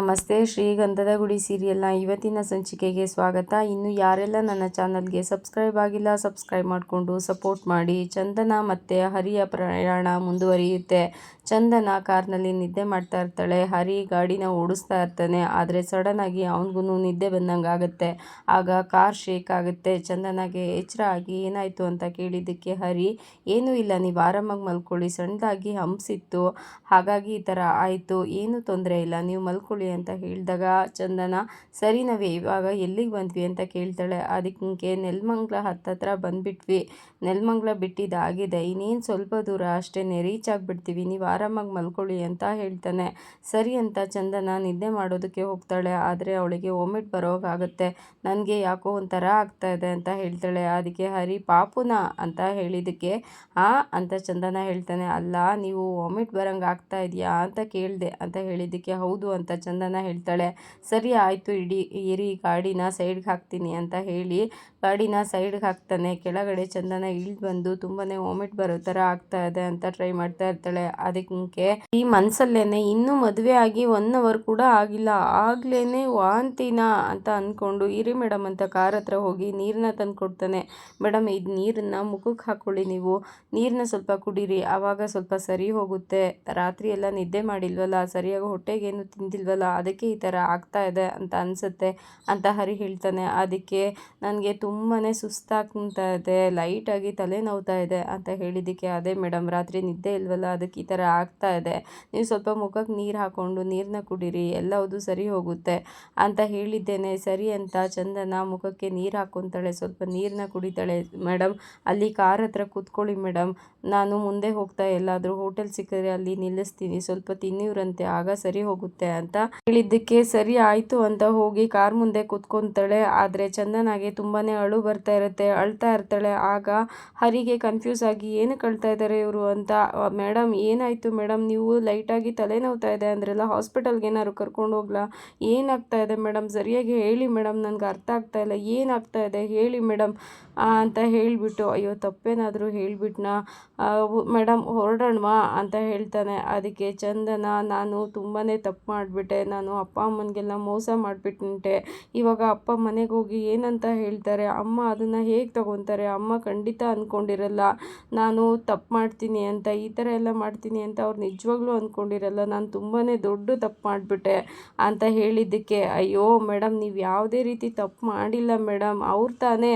ನಮಸ್ತೆ ಶ್ರೀಗಂಧದ ಗುಡಿ ಸೀರಿಯಲ್ನ ಇವತ್ತಿನ ಸಂಚಿಕೆಗೆ ಸ್ವಾಗತ. ಇನ್ನು ಯಾರೆಲ್ಲ ನನ್ನ ಚಾನಲ್ಗೆ ಸಬ್ಸ್ಕ್ರೈಬ್ ಆಗಿಲ್ಲ, ಸಬ್ಸ್ಕ್ರೈಬ್ ಮಾಡಿಕೊಂಡು ಸಪೋರ್ಟ್ ಮಾಡಿ. ಚಂದನ ಮತ್ತು ಹರಿಯ ಪ್ರಯಾಣ ಮುಂದುವರಿಯುತ್ತೆ. ಚಂದನ ಕಾರ್ನಲ್ಲಿ ನಿದ್ದೆ ಮಾಡ್ತಾ ಇರ್ತಾಳೆ. ಹರಿ ಗಾಡಿನ ಓಡಿಸ್ತಾ ಇರ್ತಾನೆ. ಆದರೆ ಸಡನ್ನಾಗಿ ಅವನಿಗೂ ನಿದ್ದೆ ಬಂದಂಗೆ ಆಗುತ್ತೆ. ಆಗ ಕಾರ್ ಶೇಕ್ ಆಗುತ್ತೆ. ಚಂದನಗೆ ಎಚ್ಚರ ಆಗಿ, ಏನಾಯಿತು ಅಂತ ಕೇಳಿದ್ದಕ್ಕೆ ಹರಿ, ಏನೂ ಇಲ್ಲ, ನೀವು ಆರಾಮಾಗಿ ಮಲ್ಕೊಳ್ಳಿ. ಸಣ್ಣದಾಗಿ ಹಂಪ್ಸಿತ್ತು. ಹಾಗಾಗಿ ಈ ಥರ ಆಯಿತು. ಏನೂ ತೊಂದರೆ ಇಲ್ಲ. ನೀವು ಮಲ್ಕೊಳ್ಳಿ. ಅಂತ ಹೇಳಿದಾಗ ಚಂದನ, ಸರಿ ನಾವೇ ಇವಾಗ ಎಲ್ಲಿಗೆ ಬಂದ್ವಿ ಅಂತ ಕೇಳ್ತಾಳೆ. ಅದಕ್ಕೆ ನೆಲ್ಮಂಗ್ಲ ಹತ್ತತ್ರ ಬಂದುಬಿಟ್ವಿ. ನೆಲ್ಮಂಗ್ಲ ಬಿಟ್ಟಿದ್ದಾಗಿದೆ ಇನ್ನೇನು ಸ್ವಲ್ಪ ದೂರ ಅಷ್ಟೇ ರೀಚ್ ಆಗಿಬಿಡ್ತೀವಿ. ನೀವು ಆರಾಮಾಗಿ ಮಲ್ಕೊಳ್ಳಿ ಅಂತ ಹೇಳ್ತಾನೆ. ಸರಿ ಅಂತ ಚಂದನ ನಿದ್ದೆ ಮಾಡೋದಕ್ಕೆ ಹೋಗ್ತಾಳೆ. ಆದರೆ ಅವಳಿಗೆ ಒಮಿಟ್ ಬರೋಕ್ಕಾಗುತ್ತೆ ನನಗೆ ಯಾಕೋ ಒಂಥರ ಆಗ್ತಾ ಇದೆ ಅಂತ ಹೇಳ್ತಾಳೆ. ಅದಕ್ಕೆ, ಹರಿ ಪಾಪುನ ಅಂತ ಹೇಳಿದ್ದಕ್ಕೆ ಆ ಅಂತ ಚಂದನ ಹೇಳ್ತಾನೆ. ಅಲ್ಲ, ನೀವು ವಾಮಿಟ್ ಬರಂಗೆ ಆಗ್ತಾ ಇದೆಯಾ? ಅಂತ ಕೇಳಿದೆ ಅಂತ ಹೇಳಿದ್ದಕ್ಕೆ, ಹೌದು ಅಂತ ಚಂದನ ಹೇಳ್ತಾಳೆ ಸರಿ ಆಯಿತು ಇಡೀ ಇರಿ ಗಾಡಿನ ಸೈಡ್ಗೆ ಹಾಕ್ತೀನಿ ಅಂತ ಹೇಳಿ ಗಾಡಿನ ಸೈಡ್ಗೆ ಹಾಕ್ತಾನೆ. ಕೆಳಗಡೆ ಚಂದನ ಇಳಿದು ಬಂದು ತುಂಬಾನೇ ವಾಮಿಟ್ ಬರೋ ಥರ ಆಗ್ತಾ ಇದೆ ಅಂತ ಟ್ರೈ ಮಾಡ್ತಾ ಇರ್ತಾಳೆ. ಅದಕ್ಕೆ ಈ ಮನಸ್ಸಲ್ಲೇನೆ ಇನ್ನೂ ಮದುವೆ ಆಗಿ ಒನ್ ಅವರ್ ಕೂಡ ಆಗಿಲ್ಲ. ಆಗ್ಲೇನೆ ವಾಂತಿನ ಅಂತ ಅಂದ್ಕೊಂಡು ಇರಿ ಮೇಡಮ್ ಅಂತ ಕಾರ್ ಹತ್ರ ಹೋಗಿ ನೀರನ್ನ ತಂದು ಕೊಡ್ತಾನೆ. ಮೇಡಮ್ ಇದು ನೀರನ್ನ ಮುಖಕ್ಕೆ ಹಾಕೊಳ್ಳಿ ನೀವು. ನೀರನ್ನ ಸ್ವಲ್ಪ ಕುಡೀರಿ. ಆವಾಗ ಸ್ವಲ್ಪ ಸರಿ ಹೋಗುತ್ತೆ. ರಾತ್ರಿ ಎಲ್ಲ ನಿದ್ದೆ ಮಾಡಿಲ್ವಲ್ಲ? ಸರಿಯಾಗಿ ಹೊಟ್ಟೆಗೇನು ತಿಂದಿಲ್ವಲ್ಲ? ಅದಕ್ಕೆ ಈ ಥರ ಆಗ್ತಾ ಇದೆ ಅಂತ ಅನಿಸುತ್ತೆ ಅಂತ ಹರಿ ಹೇಳ್ತಾನೆ. ಅದಕ್ಕೆ ನನಗೆ ತುಂಬಾ ಸುಸ್ತಾಗ್ತಾ ಇದೆ, ಲೈಟಾಗಿ ತಲೆ ನೋವ್ತಾ ಇದೆ ಅಂತ ಹೇಳಿದ್ದಕ್ಕೆ, ಅದೇ ಮೇಡಮ್ ರಾತ್ರಿ ನಿದ್ದೆ ಇಲ್ವಲ್ಲ, ಅದಕ್ಕೆ ಈ ಥರ ಆಗ್ತಾ ಇದೆ. ನೀವು ಸ್ವಲ್ಪ ಮುಖಕ್ಕೆ ನೀರು ಹಾಕ್ಕೊಂಡು ನೀರನ್ನ ಕುಡೀರಿ ಎಲ್ಲವುದು ಸರಿ ಹೋಗುತ್ತೆ ಅಂತ ಹೇಳಿದ್ದೇನೆ. ಸರಿ ಅಂತ ಚಂದನ ಮುಖಕ್ಕೆ ನೀರು ಹಾಕ್ಕೊತಾಳೆ ಸ್ವಲ್ಪ ನೀರನ್ನ ಕುಡಿತಾಳೆ. ಮೇಡಮ್ ಅಲ್ಲಿ ಕಾರ್ ಹತ್ರ ಕೂತ್ಕೊಳ್ಳಿ ಮೇಡಮ್ ನಾನು ಮುಂದೆ ಹೋಗ್ತಾ ಎಲ್ಲಾದರೂ ಹೋಟೆಲ್ ಸಿಕ್ಕಿದ್ರೆ ಅಲ್ಲಿ ನಿಲ್ಲಿಸ್ತೀನಿ. ಸ್ವಲ್ಪ ತಿನ್ನಿವ್ರಂತೆ, ಆಗ ಸರಿ ಹೋಗುತ್ತೆ ಅಂತ ಹೇಳಿದ್ದಕ್ಕೆ, ಸರಿ ಆಯಿತು ಅಂತ ಹೋಗಿ ಕಾರ್ ಮುಂದೆ ಕೂತ್ಕೊತಾಳೆ. ಆದರೆ ಚಂದನಾಗೆ ತುಂಬಾ ಅಳು ಬರ್ತಾ ಇರುತ್ತೆ, ಅಳ್ತಾ ಇರ್ತಾಳೆ. ಆಗ ಹರಿಗೆ ಕನ್ಫ್ಯೂಸ್ ಆಗಿ ಏನಕ್ಕೆ ಅಳ್ತಾ ಇದ್ದಾರೆ ಇವರು ಅಂತ ಮೇಡಮ್ ಏನಾಯಿತು ಮೇಡಮ್ ನೀವು ಲೈಟಾಗಿ ತಲೆನೋವ್ತಾ ಇದೆ ಅಂದ್ರೆಲ್ಲ ಹಾಸ್ಪಿಟಲ್ಗೆ ಏನಾದ್ರು ಕರ್ಕೊಂಡು ಹೋಗ್ಲಾ? ಏನಾಗ್ತಾ ಇದೆ ಮೇಡಮ್ ಸರಿಯಾಗಿ ಹೇಳಿ ಮೇಡಮ್ ನನಗೆ ಅರ್ಥ ಆಗ್ತಾ ಇಲ್ಲ. ಏನಾಗ್ತಾ ಇದೆ? ಹೇಳಿ ಮೇಡಮ್ ಅಂತ ಹೇಳಿಬಿಟ್ಟು, ಅಯ್ಯೋ, ತಪ್ಪೇನಾದರೂ ಹೇಳಿಬಿಟ್ನಾ? ಮೇಡಮ್ ಹೊರಡೋಣವಾ? ಅಂತ ಹೇಳ್ತಾನೆ. ಅದಕ್ಕೆ, ಚಂದನ, ನಾನು ತುಂಬಾ ತಪ್ಪು ಮಾಡಿಬಿಟ್ಟೆ. ನಾನು ಅಪ್ಪ ಅಮ್ಮನಿಗೆಲ್ಲ ಮೋಸ ಮಾಡಿಬಿಟ್ಟುಂಟೆ ಇವಾಗ ಅಪ್ಪ ಮನೆಗೆ ಹೋಗಿ ಏನಂತ ಹೇಳ್ತಾರೆ? ಅಮ್ಮ ಅದನ್ನು ಹೇಗೆ ತಗೊತಾರೆ? ಅಮ್ಮ ಖಂಡಿತ ಅಂದ್ಕೊಂಡಿರಲ್ಲ ನಾನು ತಪ್ಪು ಮಾಡ್ತೀನಿ ಅಂತ, ಈ ಥರ ಎಲ್ಲ ಮಾಡ್ತೀನಿ ಅಂತ ಅವ್ರು ನಿಜವಾಗ್ಲೂ ಅಂದ್ಕೊಂಡಿರಲ್ಲ ನಾನು ತುಂಬಾ ದೊಡ್ಡ ತಪ್ಪು ಮಾಡಿಬಿಟ್ಟೆ ಅಂತ ಹೇಳಿದ್ದಕ್ಕೆ, ಅಯ್ಯೋ ಮೇಡಮ್ ನೀವು ಯಾವುದೇ ರೀತಿ ತಪ್ಪು ಮಾಡಿಲ್ಲ ಮೇಡಮ್ ಅವ್ರು ತಾನೇ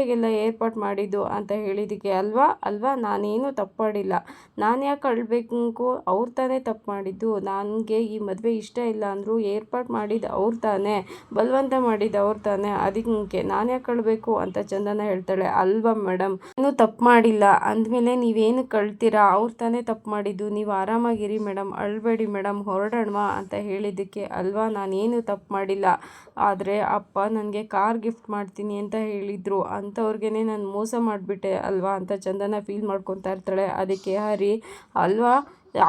ಮದುವೆಗೆಲ್ಲ ಏರ್ಪಾಟ್ ಮಾಡಿದ್ದು ಅಂತ ಹೇಳಿದ್ದಕ್ಕೆ ಅಲ್ವಾ? ಅಲ್ವಾ? ನಾನೇನು ತಪ್ಪು ಮಾಡಿಲ್ಲ ನಾನು ಯಾಕೆ ಅಳಬೇಕು ಅವ್ರು ತಾನೇ ತಪ್ಪು ಮಾಡಿದ್ದು. ನನಗೆ ಈ ಮದುವೆ ಇಷ್ಟ ಇಲ್ಲ ಅಂದರೂ ಏರ್ಪಾಟ್ ಮಾಡಿದ್ದು ಅವ್ರು ತಾನೇ. ಬಲವಂತ ಮಾಡಿದ್ದು ಅವ್ರು ತಾನೇ. ಅದಕ್ಕೆ ನಾನು ಯಾಕೆ ಕಳಬೇಕು ಅಂತ ಚಂದನ ಹೇಳ್ತಾಳೆ. ಅಲ್ವಾ ಮೇಡಮ್ ಏನು ತಪ್ಪು ಮಾಡಿಲ್ಲ. ಅಂದಮೇಲೆ ನೀವೇನು ಕಳ್ತೀರಾ ಅವ್ರು ತಾನೇ ತಪ್ಪು ಮಾಡಿದ್ದು. ನೀವು ಆರಾಮಾಗಿರಿ ಮೇಡಮ್ ಅಳಬೇಡಿ ಮೇಡಮ್ ಹೊರಡೋಣವಾ ಅಂತ ಹೇಳಿದ್ದಕ್ಕೆ ಅಲ್ವಾ? ನಾನೇನು ತಪ್ಪು ಮಾಡಿಲ್ಲ. ಆದರೆ ಅಪ್ಪ ನನಗೆ ಕಾರ್ ಗಿಫ್ಟ್ ಮಾಡ್ತೀನಿ ಅಂತ ಹೇಳಿದರು. ಅಂಥವ್ರಿಗೆ ನಾನು ಮೋಸ ಮಾಡಿಬಿಟ್ಟೆ ಅಲ್ವಾ ಅಂತ ಚಂದನ ಫೀಲ್ ಮಾಡ್ಕೊತಾ ಇರ್ತಾಳೆ. ಅದಕ್ಕೆ ಹರಿ ಅಲ್ವಾ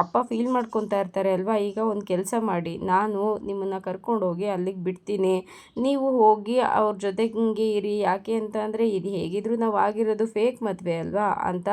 ಅಪ್ಪ ಫೀಲ್ ಮಾಡ್ಕೊತಾ ಇರ್ತಾರೆ, ಅಲ್ವಾ, ಈಗ ಒಂದು ಕೆಲಸ ಮಾಡಿ, ನಾನು ನಿಮ್ಮನ್ನು ಕರ್ಕೊಂಡೋಗಿ ಅಲ್ಲಿಗೆ ಬಿಡ್ತೀನಿ. ನೀವು ಹೋಗಿ ಅವ್ರ ಜೊತೆಗೆ ಇರಿ, ಯಾಕೆ ಅಂತ ಅಂದರೆ, ಇದು ಹೇಗಿದ್ರು ನಾವು ಆಗಿರೋದು ಫೇಕ್ ಮದುವೆ, ಅಲ್ವಾ? ಅಂತ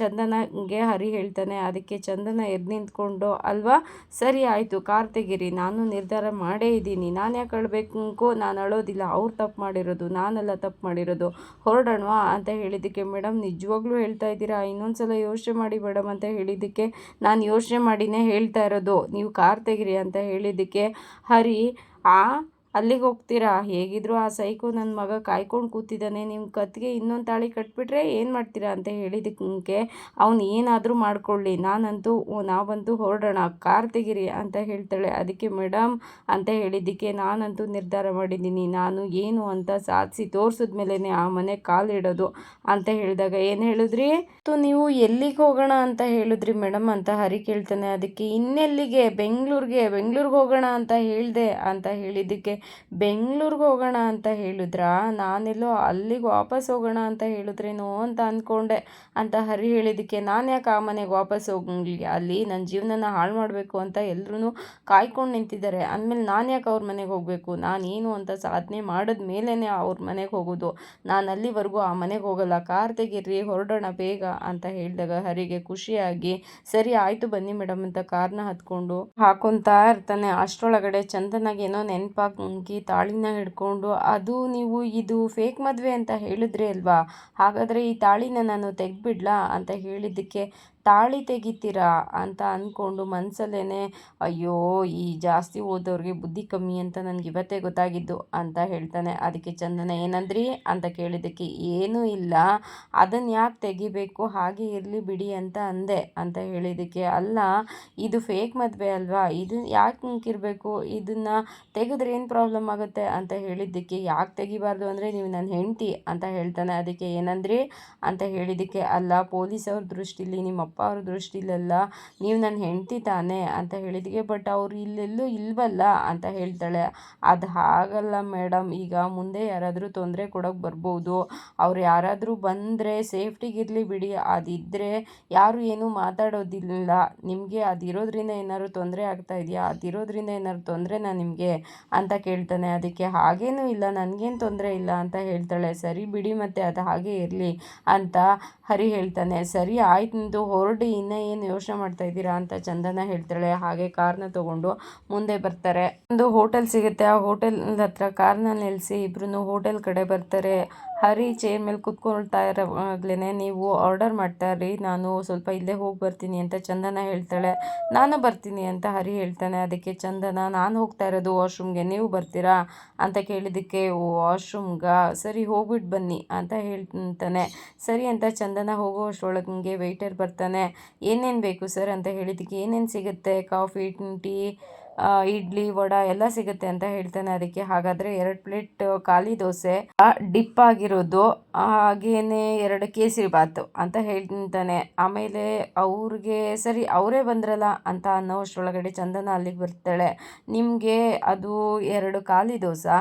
ಚಂದನಗೆ ಹರಿ ಹೇಳ್ತಾನೆ. ಅದಕ್ಕೆ ಚಂದನ ಎದ್ದು ನಿಂತ್ಕೊಂಡು, ಅಲ್ವಾ, ಸರಿ ಆಯಿತು, ಕಾರ್ ತೆಗೀರಿ, ನಾನು ನಿರ್ಧಾರ ಮಾಡೇ ಇದ್ದೀನಿ. ನಾನು ಯಾಕೆ ಅಳ್ಬೇಕು ನಾನು ಅಳೋದಿಲ್ಲ, ಅವ್ರು ತಪ್ಪು ಮಾಡಿರೋದು, ನಾನೆಲ್ಲ ತಪ್ಪು ಮಾಡಿರೋದು. ಹೊರಡೋಣವಾ? ಅಂತ ಹೇಳಿದ್ದಕ್ಕೆ ಮೇಡಮ್ ನಿಜವಾಗ್ಲೂ ಹೇಳ್ತಾ ಇದ್ದೀರಾ? ಇನ್ನೊಂದು ಸಲ ಯೋಚನೆ ಮಾಡಿ ಮೇಡಮ್ ಅಂತ ಹೇಳಿದ್ದಕ್ಕೆ ನಾನು ಯೋಚನೆ ಮಾಡಿನೇ ಹೇಳ್ತಾ ಇರೋದು ನೀವು ಕಾರ್ ತೆಗಿರಿ ಅಂತ ಹೇಳಿದ್ದಕ್ಕೆ. ಹರಿ ಆ ಅಲ್ಲಿಗೆ ಹೋಗ್ತೀರಾ? ಹೇಗಿದ್ರು ಆ ಸೈಕು ನನ್ನ ಮಗ ಕಾಯ್ಕೊಂಡು ಕೂತಿದ್ದಾನೆ. ನಿಮ್ಮ ಕತ್ತಿಗೆ ಇನ್ನೊಂದು ತಾಳಿ ಕಟ್ಬಿಟ್ರೆ ಏನು ಮಾಡ್ತೀರಾ ಅಂತ ಹೇಳಿದ್ದಕ್ಕೆ ಅವನು ಏನಾದರೂ ಮಾಡ್ಕೊಳ್ಳಿ. ನಾನಂತೂ ನಾವಂತೂ ಹೊರಡೋಣ. ಕಾರ್ ತೆಗಿರಿ ಅಂತ ಹೇಳ್ತಾಳೆ. ಅದಕ್ಕೆ ಮೇಡಮ್ ಅಂತ ಹೇಳಿದ್ದಕ್ಕೆ ನಾನಂತೂ ನಿರ್ಧಾರ ಮಾಡಿದ್ದೀನಿ. ನಾನು ಏನು ಅಂತ ಸಾಧಿಸಿ ತೋರಿಸಿದ್ಮೇಲೆ ಆ ಮನೆ ಕಾಲಿಡೋದು ಅಂತ ಹೇಳಿದಾಗ ಏನು ಹೇಳಿದ್ರಿ? ತು ನೀವು ಎಲ್ಲಿಗೆ ಹೋಗೋಣ ಅಂತ ಹೇಳಿದ್ರಿ ಮೇಡಮ್ ಅಂತ ಹರಿ ಕೇಳ್ತಾನೆ. ಅದಕ್ಕೆ ಇನ್ನೆಲ್ಲಿಗೆ? ಬೆಂಗಳೂರಿಗೆ? ಬೆಂಗಳೂರಿಗೆ ಹೋಗೋಣ ಅಂತ ಹೇಳಿದೆ ಅಂತ ಹೇಳಿದ್ದಕ್ಕೆ ಬೆಂಗಳೂರಿಗೆ ಹೋಗೋಣ ಅಂತ ಹೇಳಿದ್ರಾ? ನಾನೆಲ್ಲೋ ಅಲ್ಲಿಗೆ ವಾಪಸ್ ಹೋಗೋಣ ಅಂತ ಹೇಳಿದ್ರೇನೋ ಅಂತ ಅಂದ್ಕೊಂಡೆ ಅಂತ ಹರಿ ಹೇಳಿದ್ದಕ್ಕೆ ನಾನು ಯಾಕೆ ಆ ಮನೆಗೆ ವಾಪಸ್ ಹೋಗಲಿ ಅಲ್ಲಿ ನನ್ನ ಜೀವನನ ಹಾಳು ಮಾಡಬೇಕು ಅಂತ ಎಲ್ಲರೂ ಕಾಯ್ಕೊಂಡು ನಿಂತಿದ್ದಾರೆ. ಅಂದಮೇಲೆ ನಾನು ಯಾಕೆ ಅವ್ರ ಮನೆಗೆ ಹೋಗಬೇಕು? ನಾನೇನು ಅಂತ ಸಾಧನೆ ಮಾಡಿದ ಮೇಲೇ ಅವ್ರ ಮನೆಗೆ ಹೋಗೋದು. ನಾನು ಅಲ್ಲಿವರೆಗೂ ಆ ಮನೆಗೆ ಹೋಗಲ್ಲ. ಕಾರ್ ತೆಗೀರಿ ಹೊರಡೋಣ ಬೇಗ ಅಂತ ಹೇಳಿದಾಗ ಹರಿಗೆ ಖುಷಿಯಾಗಿ, ಸರಿ ಆಯಿತು ಬನ್ನಿ ಮೇಡಮ್ ಅಂತ ಕಾರ್ನ ಹತ್ಕೊಂಡು ಹಾಕೊತಾ ಇರ್ತಾನೆ. ಅಷ್ಟರೊಳಗಡೆ ಚಂದನಾಗ ಏನೋ ನೆನಪಾಗಿ ತಾಳಿನ ಹಿಡ್ಕೊಂಡು, ಅದು ನೀವು ಇದು ಫೇಕ್ ಮದುವೆ ಅಂತ ಹೇಳಿದ್ರಿ ಅಲ್ವಾ? ಹಾಗಾದರೆ ಈ ತಾಳಿನ ನಾನು ತೆಗೆದ್ಬಿಡ್ಲಾ? ಅಂತ ಹೇಳಿದ್ದಕ್ಕೆ ತಾಳಿ ತೆಗಿತೀರಾ ಅಂತ ಅಂದ್ಕೊಂಡು ಮನಸಲ್ಲೇ ಅಯ್ಯೋ, ಈ ಜಾಸ್ತಿ ಓದೋರಿಗೆ ಬುದ್ಧಿ ಕಮ್ಮಿ ಅಂತ ನನಗೆ ಇವತ್ತೇ ಗೊತ್ತಾಗಿದ್ದು ಅಂತ ಹೇಳ್ತಾನೆ. ಅದಕ್ಕೆ ಚಂದನ, ಏನಂದ್ರಿ? ಅಂತ ಕೇಳಿದ್ದಕ್ಕೆ, ಏನೂ ಇಲ್ಲ. ಅದನ್ನು ಯಾಕೆ ತೆಗಿಬೇಕು? ಹಾಗೆ ಇರಲಿ ಬಿಡಿ ಅಂತ ಅಂದೆ ಅಂತ ಹೇಳಿದ್ದಕ್ಕೆ, ಅಲ್ಲ, ಇದು ಫೇಕ್ ಮದುವೆ ಅಲ್ವಾ? ಇದು ಯಾಕೆ ಹಿಂಗಿರಬೇಕು ಇದನ್ನು ತೆಗೆದ್ರೆ ಏನು ಪ್ರಾಬ್ಲಮ್ ಆಗುತ್ತೆ? ಅಂತ ಹೇಳಿದ್ದಕ್ಕೆ, ಯಾಕೆ ತೆಗಿಬಾರ್ದು ಅಂದರೆ ನೀವು ನನ್ನ ಹೆಂಡತಿ ಅಂತ ಹೇಳ್ತಾನೆ. ಅದಕ್ಕೆ, ಏನಂದ್ರಿ? ಅಂತ ಹೇಳಿದ್ದಕ್ಕೆ, ಅಲ್ಲ, ಪೊಲೀಸವ್ರ ದೃಷ್ಟಿಲಿ ನಿಮ್ಮ ಅಪ್ಪ ಅವ್ರ ದೃಷ್ಟಿಲೆಲ್ಲ, ನೀವು ನನ್ನ ಹೆಂಡತಿ ತಾನೇ ಅಂತ ಹೇಳಿದಕ್ಕೆ ಬಟ್ ಅವ್ರು ಇಲ್ಲೆಲ್ಲೂ ಇಲ್ವಲ್ಲ ಅಂತ ಹೇಳ್ತಾಳೆ. ಅದು ಹಾಗಲ್ಲ ಮೇಡಮ್ ಈಗ ಮುಂದೆ ಯಾರಾದರೂ ತೊಂದರೆ ಕೊಡೋಕೆ ಬರ್ಬೋದು. ಅವ್ರು ಯಾರಾದರೂ ಬಂದರೆ ಸೇಫ್ಟಿಗಿರಲಿ ಬಿಡಿ. ಅದಿದ್ದರೆ ಯಾರು ಏನೂ ಮಾತಾಡೋದಿಲ್ಲ. ನಿಮಗೆ ಅದಿರೋದ್ರಿಂದ ಏನಾದ್ರು ತೊಂದರೆ ಆಗ್ತಾ ಇದೆಯಾ? ಅದಿರೋದ್ರಿಂದ ಏನಾದ್ರು ತೊಂದರೆನಾ ನಿಮಗೆ? ಅಂತ ಕೇಳ್ತಾನೆ. ಅದಕ್ಕೆ ಹಾಗೇನೂ ಇಲ್ಲ, ನನಗೇನು ತೊಂದರೆ ಇಲ್ಲ ಅಂತ ಹೇಳ್ತಾಳೆ. ಸರಿ ಬಿಡಿ ಮತ್ತೆ ಅದು ಹಾಗೆ ಇರಲಿ ಅಂತ ಹರಿ ಹೇಳ್ತಾನೆ. ಸರಿ ಆಯ್ತು ನಿಂದು ಹೊರಡಿ ಇನ್ನ ಏನು ಯೋಚನೆ ಮಾಡ್ತಾ ಇದ್ದೀರಾ ಅಂತ ಚಂದನ ಹೇಳ್ತಾಳೆ. ಹಾಗೆ ಕಾರ್ನ ತಗೊಂಡು ಮುಂದೆ ಬರ್ತಾರೆ. ಒಂದು ಹೋಟೆಲ್ ಸಿಗುತ್ತೆ. ಆ ಹೋಟೆಲ್ ಹತ್ರ ಕಾರ್ನ ನಿಲ್ಲಿಸಿ ಇಬ್ರು ಹೋಟೆಲ್ ಕಡೆ ಬರ್ತಾರೆ. ಹರಿ ಚೇರ್ ಮೇಲೆ ಕುತ್ಕೊಳ್ತಾ ಇರೋವಾಗ್ಲೇ ನೀವು ಆರ್ಡರ್ ಮಾಡ್ತಾ ರೀ ನಾನು ಸ್ವಲ್ಪ ಇಲ್ಲೇ ಹೋಗಿ ಬರ್ತೀನಿ ಅಂತ ಚಂದನ ಹೇಳ್ತಾಳೆ. ನಾನು ಬರ್ತೀನಿ ಅಂತ ಹರಿ ಹೇಳ್ತಾನೆ. ಅದಕ್ಕೆ ಚಂದನ, ನಾನು ಹೋಗ್ತಾ ಇರೋದು ವಾಶ್ರೂಮ್ಗೆ ನೀವು ಬರ್ತೀರಾ ಅಂತ ಕೇಳಿದ್ದಕ್ಕೆ ವಾಶ್ರೂಮ್ಗ ಸರಿ ಹೋಗ್ಬಿಟ್ಟು ಬನ್ನಿ ಅಂತ ಹೇಳ್ತಾನೆ. ಸರಿ ಅಂತ ಚಂದನ ಹೋಗೋ ಅಷ್ಟರೊಳಗೆ ವೆಯ್ಟರ್ ಬರ್ತಾನೆ. ಏನೇನು ಬೇಕು ಸರ್ ಅಂತ ಹೇಳಿದ್ದಕ್ಕೆ ಏನೇನು ಸಿಗುತ್ತೆ? ಕಾಫಿ, ಟೀ ಇಡ್ಲಿ, ವಡ ಎಲ್ಲ ಸಿಗುತ್ತೆ ಅಂತ ಹೇಳ್ತಾನೆ ಅದಕ್ಕೆ. ಹಾಗಾದರೆ ಎರಡು ಪ್ಲೇಟ್ ಖಾಲಿ ದೋಸೆ ಡಿಪ್ ಆಗಿರೋದು ಹಾಗೇನೆ ಎರಡು ಕೇಸರಿ ಬಾತು ಅಂತ ಹೇಳ್ತಾನೆ. ಆಮೇಲೆ ಅವ್ರಿಗೆ, ಸರಿ, ಅವರೇ ಬಂದ್ರಲ್ಲ ಅಂತ ಅನ್ನೋ ಅಷ್ಟರೊಳಗಡೆ ಚಂದನ ಅಲ್ಲಿಗೆ ಬರ್ತಾಳೆ. ನಿಮಗೆ ಅದು ಎರಡು ಖಾಲಿ ದೋಸೆ,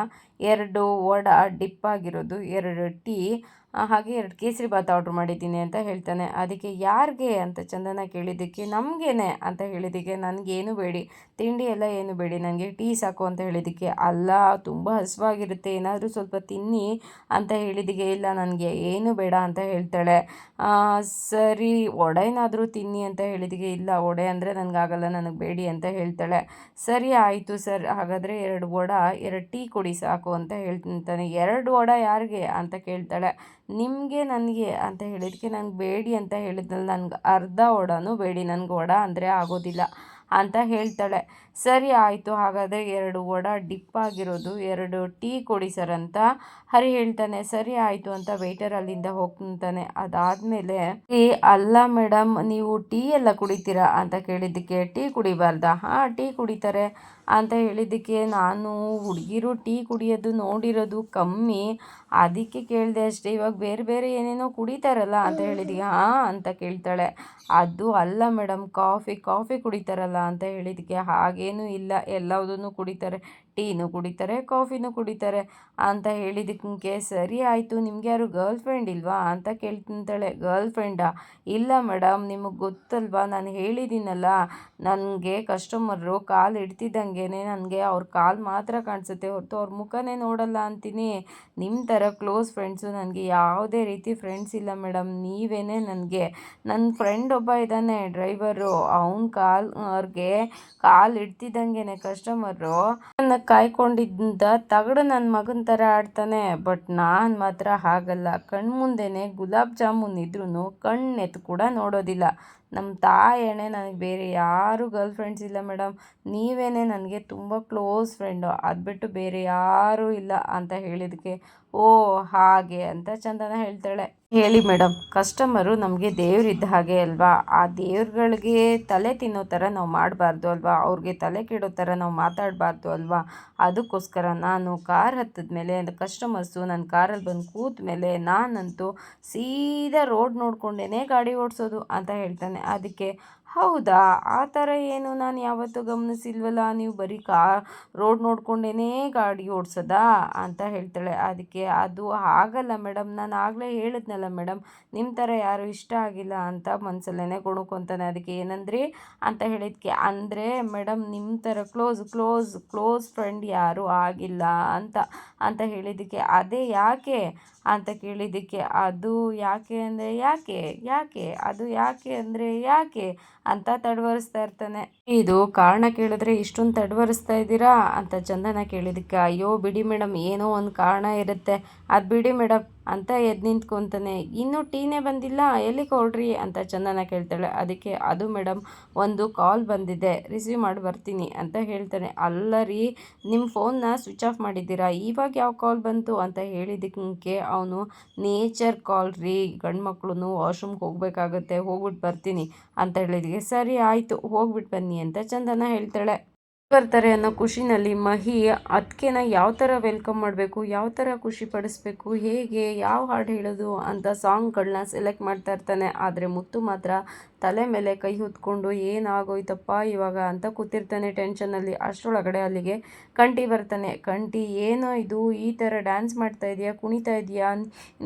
ಎರಡು ವಡ, ಡಿಪ್ ಆಗಿರೋದು, ಎರಡು ಟೀ ಹಾಗೆ ಎರಡು ಕೇಸರಿ ಬಾತ್ ಆರ್ಡ್ರ್ ಮಾಡಿದ್ದೀನಿ ಅಂತ ಹೇಳ್ತಾನೆ. ಅದಕ್ಕೆ ಯಾರಿಗೆ ಅಂತ ಚಂದನ ಕೇಳಿದ್ದಕ್ಕೆ ನಮಗೇನೆ ಅಂತ ಹೇಳಿದ್ದಕ್ಕೆ ನನಗೇನು ಬೇಡಿ. ತಿಂಡಿ ಎಲ್ಲ ಏನು ಬೇಡಿ. ನನಗೆ ಟೀ ಸಾಕು ಅಂತ ಹೇಳಿದ್ದಕ್ಕೆ ಅಲ್ಲ, ತುಂಬ ಹಸುವಾಗಿರುತ್ತೆ. ಏನಾದರೂ ಸ್ವಲ್ಪ ತಿನ್ನಿ ಅಂತ ಹೇಳಿದ್ದಕ್ಕೆ ಇಲ್ಲ, ನನಗೆ ಏನು ಬೇಡ ಅಂತ ಹೇಳ್ತಾಳೆ. ಸರಿ ಒಡೆನಾದರೂ ತಿನ್ನಿ ಅಂತ ಹೇಳಿದ್ದಕ್ಕೆ ಇಲ್ಲ ಒಡೆ ಅಂದರೆ ನನಗಾಗಲ್ಲ, ನನಗೆ ಬೇಡಿ ಅಂತ ಹೇಳ್ತಾಳೆ. ಸರಿ, ಆಯಿತು ಸರ್. ಹಾಗಾದರೆ ಎರಡು ವಡ, ಎರಡು ಟೀ ಕೊಡಿ ಸಾಕು ಅಂತ ಹೇಳ್ತಾನೆ. ಎರಡು ವಡ ಯಾರಿಗೆ ಅಂತ ಕೇಳ್ತಾಳೆ. ನಿಮಗೆ ನನಗೆ ಅಂತ ಹೇಳಿದ್ದಕ್ಕೆ ನಂಗೆ ಬೇಡಿ ಅಂತ ಹೇಳಿದ್ನಲ್ಲ, ನನಗೆ ಅರ್ಧ ವಡನೂ ಬೇಡಿ, ನನಗೆ ವಡ ಅಂದರೆ ಆಗೋದಿಲ್ಲ ಅಂತ ಹೇಳ್ತಾಳೆ. ಸರಿ ಆಯಿತು, ಹಾಗಾದರೆ ಎರಡು ವಡ ಡಿಪ್ ಆಗಿರೋದು, ಎರಡು ಟೀ ಕೊಡಿ ಸರ್ ಅಂತ ಹರಿ ಹೇಳ್ತಾನೆ. ಸರಿ ಆಯಿತು ಅಂತ ವೇಟರ್ ಅಲ್ಲಿಂದ ಹೋಗ್ತಾನೆ. ಅದಾದಮೇಲೆ, ಏ ಅಲ್ಲ ಮೇಡಮ್ ನೀವು ಟೀ ಎಲ್ಲ ಕುಡಿತೀರಾ ಅಂತ ಕೇಳಿದ್ದಕ್ಕೆ, ಟೀ ಕುಡಿಬಾರ್ದಾ? ಹಾಂ, ಟೀ ಕುಡಿತಾರೆ. ಅಂತ ಹೇಳಿದ್ದಕ್ಕೆ ನಾನು ಹುಡುಗಿರು ಟೀ ಕುಡಿಯೋದು ನೋಡಿರೋದು ಕಮ್ಮಿ. ಅದಕ್ಕೆ ಕೇಳಿದೆ ಅಷ್ಟೇ, ಇವಾಗ ಬೇರೆ ಬೇರೆ ಏನೇನೋ ಕುಡಿತಾರಲ್ಲ ಅಂತ ಹೇಳಿದ್ದೀಗ ಹಾಂ ಅಂತ ಕೇಳ್ತಾಳೆ. ಅದು ಅಲ್ಲ ಮೇಡಮ್, ಕಾಫಿ ಕಾಫಿ ಕುಡಿತಾರಲ್ಲ ಅಂತ ಹೇಳಿದ್ದಕ್ಕೆ ಹಾಗೇನೂ ಇಲ್ಲ. ಎಲ್ಲದನ್ನು ಕುಡಿತಾರೆ. ಟೀನು ಕುಡಿತಾರೆ, ಕಾಫಿನೂ ಕುಡಿತಾರೆ ಅಂತ ಹೇಳಿದ್ದಕ್ಕೆ ಸರಿ ಆಯಿತು, ನಿಮ್ಗೆ ಯಾರು ಗರ್ಲ್ ಫ್ರೆಂಡ್ ಇಲ್ವಾ ಅಂತ ಕೇಳ್ತಂತಾಳೆ ಗರ್ಲ್ ಫ್ರೆಂಡಾ ಇಲ್ಲ ಮೇಡಮ್, ನಿಮಗೆ ಗೊತ್ತಲ್ವಾ, ನಾನು ಹೇಳಿದ್ದೀನಲ್ಲ, ನನಗೆ ಕಸ್ಟಮರು ಕಾಲು ಇಡ್ತಿದ್ದಂಗೆ ನನಗೆ ಅವ್ರ ಕಾಲು ಮಾತ್ರ ಕಾಣಿಸುತ್ತೆ ಹೊರತು ಅವ್ರ ಮುಖನೇ ನೋಡಲ್ಲ ಅಂತೀನಿ. ನಿಮ್ಮ ಥರ ಕ್ಲೋಸ್ ಫ್ರೆಂಡ್ಸು ನನಗೆ ಯಾವುದೇ ರೀತಿ ಫ್ರೆಂಡ್ಸ್ ಇಲ್ಲ ಮೇಡಮ್ ನೀವೇ ನನಗೆ. ನನ್ನ ಫ್ರೆಂಡ್ ಒಬ್ಬ ಇದ್ದಾನೆ ಡ್ರೈವರು. ಅವ್ನ ಕಾಲ್, ಅವ್ರಿಗೆ ಕಾಲು ಇಡ್ತಿದ್ದಂಗೆ ಕಸ್ಟಮರು. ನನ್ನ ಕಾಯ್ಕೊಂಡಿದ್ದ ತಗಡು ನನ್ನ ಮಗನ ಥರ ಆಡ್ತಾನೆ, ಬಟ್ ನಾನು ಮಾತ್ರ ಹಾಗಲ್ಲ. ಕಣ್ಮುಂದೆನೇ ಗುಲಾಬ್ ಜಾಮೂನ್ ಇದ್ರೂ ಕಣ್ಣೆತ್ತು ಕೂಡ ನೋಡೋದಿಲ್ಲ. ನಮ್ಮ ತಾಯೇ ನನಗೆ ಬೇರೆ ಯಾರೂ ಗರ್ಲ್ ಫ್ರೆಂಡ್ಸ್ ಇಲ್ಲ ಮೇಡಮ್ ನೀವೇ ನನಗೆ ತುಂಬ ಕ್ಲೋಸ್ ಫ್ರೆಂಡು ಅದು ಬಿಟ್ಟು ಬೇರೆ ಯಾರೂ ಇಲ್ಲ ಅಂತ ಹೇಳಿದ್ದಕ್ಕೆ ಓ, ಹಾಗೆ ಅಂತ ಚಂದನ ಹೇಳ್ತಾಳೆ. ಹೇಳಿ ಮೇಡಮ್, ಕಸ್ಟಮರು ನಮಗೆ ದೇವರಿದ್ದ ಹಾಗೆ ಅಲ್ವಾ? ಆ ದೇವ್ರುಗಳಿಗೆ ತಲೆ ತಿನ್ನೋ ಥರ ನಾವು ಮಾಡಬಾರ್ದು ಅಲ್ವಾ? ಅವ್ರಿಗೆ ತಲೆ ಕೆಡೋ ಥರ ನಾವು ಮಾತಾಡಬಾರ್ದು ಅಲ್ವಾ? ಅದಕ್ಕೋಸ್ಕರ ನಾನು ಕಾರ್ ಹತ್ತಿದ ಮೇಲೆ ಕಸ್ಟಮರ್ಸು ನನ್ನ ಕಾರಲ್ಲಿ ಬಂದು ಕೂತ ಮೇಲೆ ನಾನಂತೂ ಸೀದಾ ರೋಡ್ ನೋಡಿಕೊಂಡೇನೆ ಗಾಡಿ ಓಡಿಸೋದು ಅಂತ ಹೇಳ್ತಾನೆ. ಅದಕ್ಕೆ ಹೌದಾ? ಆ ಥರ ಏನು ನಾನು ಯಾವತ್ತೂ ಗಮನಿಸಿಲ್ವಲ್ಲ? ನೀವು ಬರೀ ಕಾ, ರೋಡ್ ನೋಡ್ಕೊಂಡೇ ಗಾಡಿ ಓಡಿಸೋದಾ? ಅಂತ ಹೇಳ್ತಾಳೆ. ಅದಕ್ಕೆ ಅದು ಆಗಲ್ಲ ಮೇಡಮ್ ನಾನು ಆಗಲೇ ಹೇಳಿದ್ನಲ್ಲ ಮೇಡಮ್ ನಿಮ್ಮ ಥರ ಯಾರು ಇಷ್ಟ ಆಗಿಲ್ಲ ಅಂತ ಮನಸಲ್ಲೇ ಕುಣ್ಕೊತಾನೆ ಅದಕ್ಕೆ ಏನಂದ್ರಿ ಅಂತ ಹೇಳಿದ್ಕೆ. ಅಂದರೆ ಮೇಡಮ್ ನಿಮ್ಮ ಥರ ಕ್ಲೋಸ್ ಕ್ಲೋಸ್ ಕ್ಲೋಸ್ ಫ್ರೆಂಡ್ ಯಾರೂ ಆಗಿಲ್ಲ ಅಂತ ಅಂತ ಹೇಳಿದ್ದಕ್ಕೆ. ಅದೇ ಯಾಕೆ? ಅಂತ ಕೇಳಿದ್ದಕ್ಕೆ, ಅದು ಯಾಕೆ ಅಂದರೆ ಯಾಕೆ ಯಾಕೆ, ಅದು ಯಾಕೆ ಅಂದರೆ ಯಾಕೆ? ಅಂತ ತಡವರಿಸ್ತಾ ಇರ್ತಾನೆ. ಇದು ಕಾರಣ ಕೇಳಿದ್ರೆ ಇಷ್ಟೊಂದು ತಡವರಿಸ್ತಾ ಇದ್ದೀರಾ? ಅಂತ ಚಂದನ ಕೇಳಿದ್ದಕ್ಕೆ, ಅಯ್ಯೋ ಬಿಡಿ ಮೇಡಮ್, ಏನೋ ಒಂದು ಕಾರಣ ಇರುತ್ತೆ. ಅದು ಬಿಡಿ ಮೇಡಮ್ ಅಂತ ಎದ್ದು ನಿಂತ್ಕೊತಾನೆ. ಇನ್ನೂ ಟೀನೇ ಬಂದಿಲ್ಲ, ಎಲ್ಲಿಗೆ ಹೊರಡ್ರಿ ಅಂತ ಚಂದನ ಕೇಳ್ತಾಳೆ. ಅದಕ್ಕೆ ಅದು ಮೇಡಮ್ ಒಂದು ಕಾಲ್ ಬಂದಿದೆ, ರಿಸೀವ್ ಮಾಡಿ ಬರ್ತೀನಿ ಅಂತ ಹೇಳ್ತಾನೆ. ಅಲ್ಲ ರೀ ನಿಮ್ಮ ಫೋನ್ನ ಸ್ವಿಚ್ ಆಫ್ ಮಾಡಿದ್ದೀರಾ? ಇವಾಗ ಯಾವ ಕಾಲ್ ಬಂತು ಅಂತ ಹೇಳಿದ್ದಕ್ಕೆ ಅವನು, ನೇಚರ್ ಕಾಲ್ ರೀ ಗಂಡು ಮಕ್ಕಳು ವಾಶ್ರೂಮ್ಗೆ ಹೋಗಬೇಕಾಗತ್ತೆ ಹೋಗ್ಬಿಟ್ಟು ಬರ್ತೀನಿ ಅಂತ ಹೇಳಿದಕ್ಕೆ ಸರಿ, ಆಯಿತು ಹೋಗ್ಬಿಟ್ಟು ಬನ್ನಿ ಅಂತ ಚಂದನ ಹೇಳ್ತಾಳೆ. ಬರ್ತಾರೆ ಅನ್ನೋ ಖುಷಿನಲ್ಲಿ ಮಹಿ ಅದಕ್ಕೆನ ಯಾವ ಥರ ವೆಲ್ಕಮ್ ಮಾಡಬೇಕು, ಯಾವ ಥರ ಖುಷಿ ಪಡಿಸ್ಬೇಕು, ಹೇಗೆ, ಯಾವ ಹಾಡು ಹೇಳೋದು ಅಂತ ಸಾಂಗ್ಗಳನ್ನ ಸೆಲೆಕ್ಟ್ ಮಾಡ್ತಾ ಇರ್ತಾನೆ. ಆದರೆ ಮುತ್ತು ಮಾತ್ರ ತಲೆ ಮೇಲೆ ಕೈ ಹೊತ್ಕೊಂಡು, ಏನಾಗೋಯ್ತಪ್ಪ ಇವಾಗ ಅಂತ ಕೂತಿರ್ತಾನೆ ಟೆನ್ಷನಲ್ಲಿ ಅಷ್ಟರೊಳಗಡೆ ಅಲ್ಲಿಗೆ ಕಂಟಿ ಬರ್ತಾನೆ. ಕಂಟಿ ಏನೋ ಇದು, ಈ ಥರ ಡ್ಯಾನ್ಸ್ ಮಾಡ್ತಾ ಇದೆಯಾ, ಕುಣಿತಾ ಇದೆಯಾ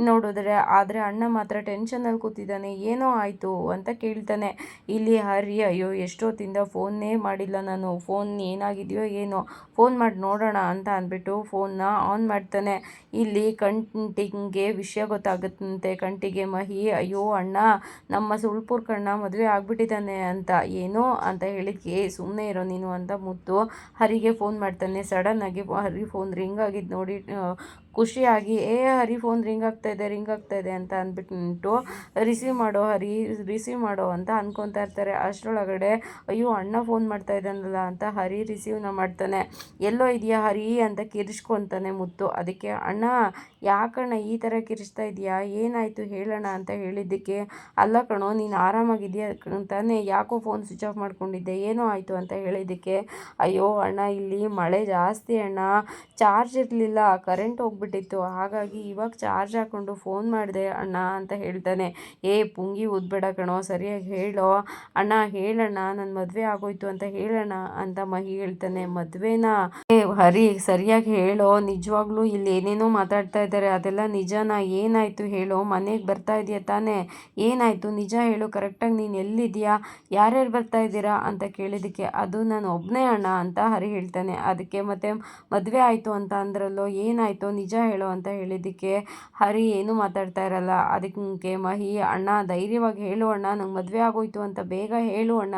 ನೋಡಿದ್ರೆ, ಆದರೆ ಅಣ್ಣ ಮಾತ್ರ ಟೆನ್ಷನಲ್ಲಿ ಕೂತಿದ್ದಾನೆ. ಏನೋ ಆಯಿತು ಅಂತ ಕೇಳ್ತಾನೆ. ಇಲ್ಲಿ ಹರಿ, ಅಯ್ಯೋ, ಎಷ್ಟೊತ್ತಿಂದ ಫೋನ್ನೇ ಮಾಡಿಲ್ಲ ನಾನು. ಫೋನ್ ಏನಾಗಿದೆಯೋ ಏನೋ. ಫೋನ್ ಮಾಡಿ ನೋಡೋಣ ಅಂತ ಅಂದ್ಬಿಟ್ಟು ಫೋನ್ನ ಆನ್ ಮಾಡ್ತಾನೆ. ಇಲ್ಲಿ ಕಂಟಿಗೆ ವಿಷಯ ಗೊತ್ತಾಗುತ್ತಂತೆ ಕಂಟಿಗೆ ಮಹಿ, ಅಯ್ಯೋ ಅಣ್ಣ, ನಮ್ಮ ಸುಳ್ಪುರ್ ಕಣ್ಣ ಮದುವೆ ಆಗಿಬಿಟ್ಟಿದ್ದಾನೆ ಅಂತ ಏನೋ ಅಂತ ಹೇಳಿದ್ಕೆ ಸುಮ್ಮನೆ ಇರೋ ನೀನು ಅಂತ ಮುತ್ತು ಹರಿಗೆ ಫೋನ್ ಮಾಡ್ತಾನೆ. ಸಡನ್ನಾಗಿ ಹರಿ ಫೋನ್ ರಿಂಗ್ ಆಗಿದ್ದು ನೋಡಿ ಖುಷಿಯಾಗಿ, ಏ, ಹರಿ ಫೋನ್ ರಿಂಗ್ ಆಗ್ತಾ ಇದೆ ರಿಂಗ್ ಆಗ್ತಾ ಇದೆ ಅಂತ ಅಂದ್ಬಿಟ್ಟು ರಿಸೀವ್ ಮಾಡೋ ಹರಿ ರಿಸೀವ್ ಮಾಡೋ ಅಂತ ಅನ್ಕೊತಾ ಇರ್ತಾರೆ. ಅಷ್ಟರೊಳಗಡೆ, ಅಯ್ಯೋ, ಅಣ್ಣ ಫೋನ್ ಮಾಡ್ತಾ ಇದ್ದಾನಲ್ಲ ಅಂತ ಹರಿ ರಿಸೀವ್ನ ಮಾಡ್ತಾನೆ. ಎಲ್ಲೋ ಇದೆಯಾ ಹರಿ? ಅಂತ ಕಿರಿಸ್ಕೊತಾನೆ ಮುತ್ತು. ಅದಕ್ಕೆ, ಅಣ್ಣ, ಯಾಕಣ್ಣ ಈ ಥರ ಕಿರಿಸ್ತಾ ಇದೆಯಾ? ಏನಾಯಿತು? ಹೇಳೋಣ ಅಂತ ಹೇಳಿದ್ದಕ್ಕೆ, ಅಲ್ಲ ಕಣೋ, ನೀನು ಆರಾಮಾಗಿದೆಯಾ? ತಾನೇ ಯಾಕೋ ಫೋನ್ ಸ್ವಿಚ್ ಆಫ್ ಮಾಡ್ಕೊಂಡಿದ್ದೆ, ಏನೋ ಆಯಿತು ಅಂತ ಹೇಳಿದ್ದಕ್ಕೆ, ಅಯ್ಯೋ, ಅಣ್ಣ, ಇಲ್ಲಿ ಮಳೆ ಜಾಸ್ತಿ ಅಣ್ಣ. ಚಾರ್ಜ್ ಇರಲಿಲ್ಲ ಕರೆಂಟ್ ಹೋಗ್ಬಿಟ್ಟಿತ್ತು ಹಾಗಾಗಿ ಇವಾಗ ಚಾರ್ಜ್ ಹಾಕ್ಕೊಂಡು ಫೋನ್ ಮಾಡಿದೆ, ಅಣ್ಣ ಅಂತ ಹೇಳ್ತಾನೆ. ಏ, ಪುಂಗಿ ಊದ್ಬೇಡ ಕಣೋ, ಸರಿಯಾಗಿ ಹೇಳೋ. ಅಣ್ಣ, ಹೇಳಣ್ಣ ನನ್ನ ಮದುವೆ ಆಗೋಯ್ತು ಅಂತ ಹೇಳೋಣ ಅಂತ ಮಹಿ ಹೇಳ್ತಾನೆ. ಮದುವೆನಾ? ಏ, ಹರಿ, ಸರಿಯಾಗಿ ಹೇಳೋ. ನಿಜವಾಗ್ಲೂ ಇಲ್ಲಿ ಏನೇನೋ ಮಾತಾಡ್ತಾ ಇದ್ದಾರೆ, ಅದೆಲ್ಲ ನಿಜನಾ? ಏನಾಯಿತು ಹೇಳೋ? ಮನೆಗೆ ಬರ್ತಾ ಇದೆಯಾ ತಾನೇ? ಏನಾಯಿತು? ನಿಜ ಹೇಳು, ಕರೆಕ್ಟಾಗಿ ನೀನು ಎಲ್ಲಿದೆಯಾ? ಯಾರ್ಯಾರು ಬರ್ತಾ ಇದ್ದೀರಾ ಅಂತ ಕೇಳಿದಕ್ಕೆ ಅದು ನಾನು ಒಬ್ಬನೇ ಅಣ್ಣ ಅಂತ ಹರಿ ಹೇಳ್ತಾನೆ. ಅದಕ್ಕೆ ಮತ್ತೆ ಮದುವೆ ಆಯಿತು ಅಂತ ಅಂದ್ರಲ್ಲೋ, ಏನಾಯಿತು? ನಿಜ ಹೇಳು ಅಂತ ಹೇಳಿದ್ದಕ್ಕೆ ಹರಿ ಏನು ಮಾತಾಡ್ತಾ ಇರಲ್ಲ. ಅದಕ್ಕೆ ಮಹಿ, ಅಣ್ಣ, ಧೈರ್ಯವಾಗಿ ಹೇಳು ಅಣ್ಣ, ನಂಗೆ ಮದುವೆ ಆಗೋಯ್ತು ಅಂತ ಬೇಗ ಹೇಳು ಅಣ್ಣ